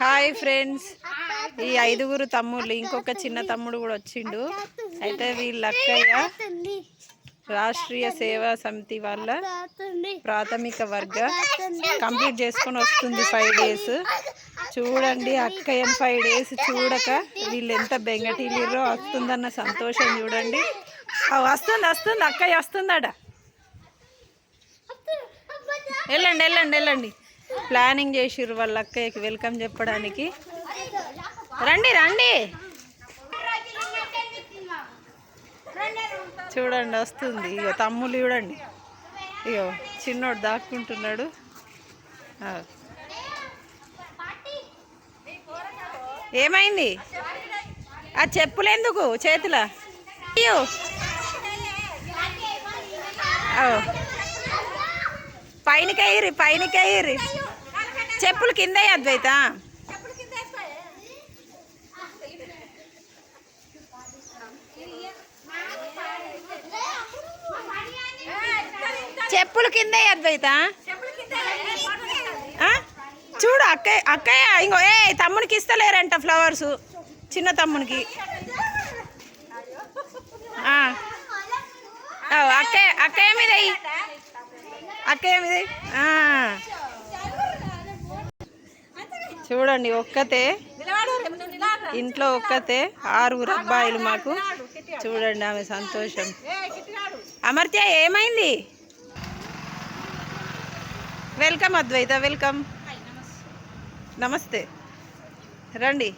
Hi friends. ఈ ఐదుగురు తమ్ముళ్ళు ఇంకొక చిన్న తమ్ముడు కూడా వచ్చిండు. అయితే వీళ్ళ అక్కయ్య రాష్ట్రీయ సేవా సమితి వాళ్ళ ప్రాథమిక వర్గ కంప్లీట్ చేసుకొని వస్తుంది ఫైవ్ డేస్ చూడండి అక్కయ్య ఫైవ్ డేస్ చూడక వీళ్ళు ఎంత బెంగటీలీరో వస్తుందన్న సంతోషం చూడండి. వస్తుంది వస్తుంది అక్కయ్య వస్తుందట. వెళ్ళండి వెళ్ళండి వెళ్ళండి. ప్లానింగ్ చేసిర్రు వాళ్ళ అక్కయ్యకి వెల్కమ్ చెప్పడానికి. రండి రండి. చూడండి వస్తుంది. ఇక తమ్ములు చూడండి. ఇగో చిన్నోడు దాక్కుంటున్నాడు. ఏమైంది? ఆ చెప్పులు ఎందుకు చేతుల? అయ్యో. పైనకి అయ్యిరి పైనకి అయ్యిరి చెప్పులు కింద అద్వైత. చెప్పులు కింద అద్వైత. చూడు అక్కయ్య అక్కయ్య ఇంకో ఏ తమ్మునికి ఇస్తలేరంట ఫ్లవర్స్. చిన్న తమ్మునికి. అక్కయ్య అక్కయ్య మీద ఎయ్. చూడండి ఒక్కతే. ఇంట్లో ఒక్కతే ఆరుగురు అబ్బాయిలు మాకు. చూడండి ఆమె సంతోషం. అమర్త్య ఏమైంది? Welcome Advaita welcome. నమస్తే. రండి.